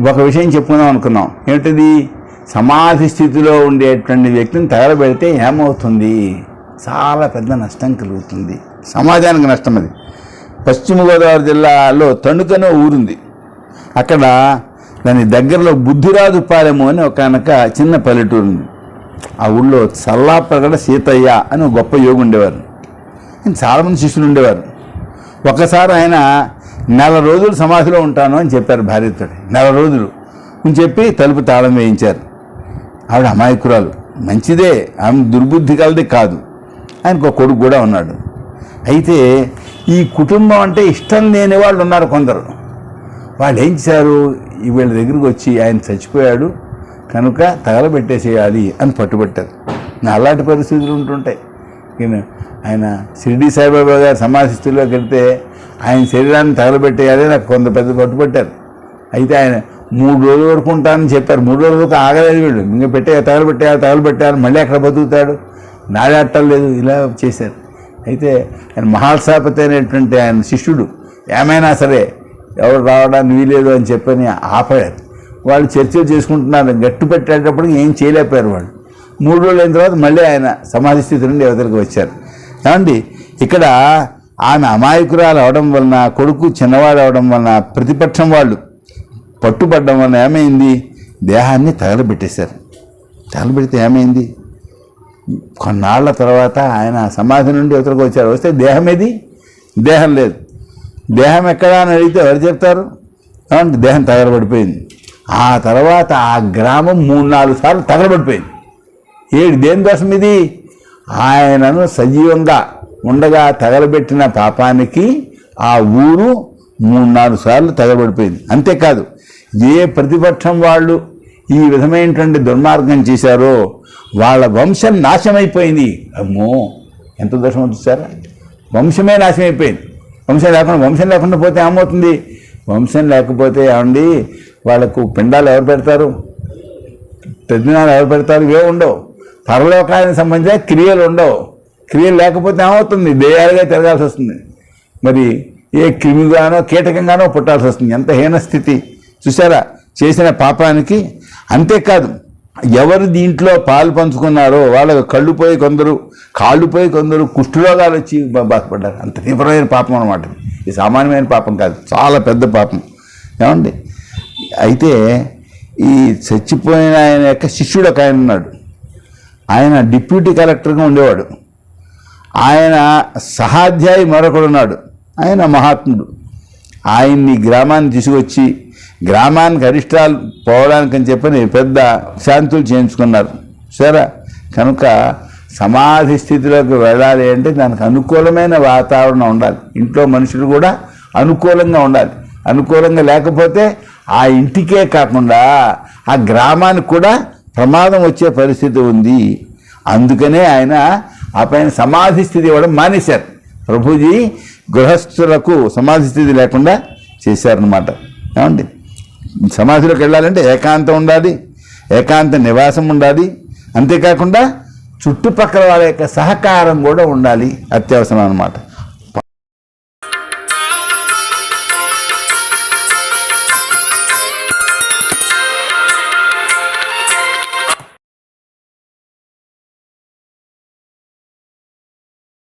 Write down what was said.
ఒక విషయం చెప్పుకుందాం అనుకున్నాం. ఏమిటిది? సమాధి స్థితిలో ఉండేటువంటి వ్యక్తిని తగలబెడితే ఏమవుతుంది? చాలా పెద్ద నష్టం కలుగుతుంది. సమాజానికి నష్టం అది. పశ్చిమ గోదావరి జిల్లాలో తణుకనే ఊరుంది. అక్కడ దాని దగ్గరలో బుద్ధిరాజు పాలెము అని ఒక కనుక చిన్న పల్లెటూరు ఉంది. ఆ ఊళ్ళో చల్లాప్రగడ సీతయ్య అని గొప్ప యోగి ఉండేవారు. ఆయన చాలామంది శిష్యులు ఉండేవారు. ఒకసారి ఆయన నెల రోజులు సమాధిలో ఉంటాను అని చెప్పారు భార్యతో నెల రోజులు. అని చెప్పి తలుపు తాళం వేయించారు. ఆవిడ అమాయకురాలు. మంచిదే. ఆమె దుర్బుద్ధి కలది కాదు. ఆయనకు ఒక కొడుకు కూడా ఉన్నాడు. అయితే ఈ కుటుంబం అంటే ఇష్టం లేని వాళ్ళు ఉన్నారు కొందరు. వాళ్ళు ఏం చేశారు? వీళ్ళ దగ్గరికి వచ్చి ఆయన చచ్చిపోయాడు. కనుక తగలబెట్టేసేయాలి అని పట్టుబట్టారు. నా అలాంటి పరిస్థితులు ఉంటుంటాయి. ఆయన షిరిడి సాయిబాబా గారు సమాధిస్థితిలోకి వెళ్తే ఆయన శరీరాన్ని తగలబెట్టేయాలి నాకు కొంత పెద్ద పట్టుబట్టారు అయితే ఆయన మూడు రోజుల వరకు ఉంటానని చెప్పారు. మూడు రోజుల వరకు ఆగలేదు వీళ్ళు. ఇంకా పెట్టే తగలబెట్టాలి తగలబెట్టారు మళ్ళీ అక్కడ బతుకుతాడు. నాడాటం లేదు ఇలా చేశారు. అయితే ఆయన మహాల్సాపతి అనేటువంటి ఆయన శిష్యుడు ఏమైనా సరే ఎవరు రావడానికి వీలేదు అని చెప్పని ఆపారు. వాళ్ళు చర్చలు చేసుకుంటున్నారు. గట్టు పెట్టేటప్పుడు ఏం చేయలేకపోయారు వాళ్ళు. మూడు రోజులైన తర్వాత మళ్ళీ ఆయన సమాధి స్థితి నుండి యువతలకు వచ్చారు. కాబట్టి ఇక్కడ ఆమె అమాయకురాలు అవడం వలన కొడుకు చిన్నవాడు అవడం వలన ప్రతిపక్షం వాళ్ళు పట్టుబడ్డం వలన ఏమైంది? దేహాన్ని తగలబెట్టేశారు. తగలబెడితే ఏమైంది? కొన్నాళ్ళ తర్వాత ఆయన సమాధి నుండి యువతలకు వచ్చారు. వస్తే దేహం ఏది? దేహం లేదు. దేహం ఎక్కడా అని అడిగితే ఎవరు చెప్తారు? ఏమంటే దేహం తగలబడిపోయింది. ఆ తర్వాత ఆ గ్రామం మూడు నాలుగు సార్లు తగలబడిపోయింది. ఏడు దేని దోషం ఇది? ఆయనను సజీవంగా ఉండగా తగలబెట్టిన పాపానికి ఆ ఊరు మూడు నాలుగు సార్లు తగలబడిపోయింది. అంతేకాదు ఏ ప్రతిపక్షం వాళ్ళు ఈ విధమైనటువంటి దుర్మార్గం చేశారో వాళ్ళ వంశం నాశమైపోయింది. అమ్మో ఎంత దోషం చూసారా వంశమే నాశనం అయిపోయింది వంశం లేకుండా వంశం లేకుండా పోతే ఏమవుతుంది? వంశం లేకపోతే ఏమండి? వాళ్ళకు పిండాలు ఎవరు పెడతారు? తద్దినాలు ఎవరు పెడతారు? ఇవే ఉండవు. పరలోకానికి సంబంధించిన క్రియలు ఉండవు. క్రియలు లేకపోతే ఏమవుతుంది? దేయాలుగా తిరగాల్సి వస్తుంది. మరి ఏ క్రిమిగానో కీటకంగానో పుట్టాల్సి వస్తుంది. ఎంత హీన స్థితి. చూసారా చేసిన పాపానికి అంతేకాదు ఎవరు దీంట్లో పాలు పంచుకున్నారో వాళ్ళ కళ్ళు పోయి కొందరు కాళ్ళు పోయి కొందరు కుష్ఠరోగాలు వచ్చి బాధపడ్డారు. అంత తీవ్రమైన పాపం అనమాట ఇది సామాన్యమైన పాపం కాదు. చాలా పెద్ద పాపం. ఏమండి? అయితే ఈ చచ్చిపోయిన ఆయన యొక్క శిష్యుడు ఒక ఆయన ఉన్నాడు. ఆయన డిప్యూటీ కలెక్టర్గా ఉండేవాడు. ఆయన సహాధ్యాయి మరొకడు ఉన్నాడు. ఆయన మహాత్ముడు. ఆయన్ని గ్రామాన్ని తీసుకొచ్చి గ్రామానికి అరిష్టాలు పోవడానికి అని చెప్పని పెద్ద శాంతులు చేయించుకున్నారు. సరే కనుక సమాధి స్థితిలోకి వెళ్ళాలి అంటే దానికి అనుకూలమైన వాతావరణం ఉండాలి. ఇంట్లో మనుషులు కూడా అనుకూలంగా ఉండాలి. అనుకూలంగా లేకపోతే ఆ ఇంటికే కాకుండా ఆ గ్రామానికి కూడా ప్రమాదం వచ్చే పరిస్థితి ఉంది. అందుకనే ఆయన ఆ పైన సమాధి స్థితి ఇవ్వడం మానేశారు. ప్రభుజీ గృహస్థులకు సమాధి స్థితి లేకుండా చేశారనమాట ఏమండి? సమాధిలోకి వెళ్ళాలంటే ఏకాంతం ఉండాలి ఏకాంత నివాసం ఉండాలి. అంతేకాకుండా చుట్టుపక్కల వాళ్ళ యొక్క సహకారం కూడా ఉండాలి అత్యవసరం అనమాట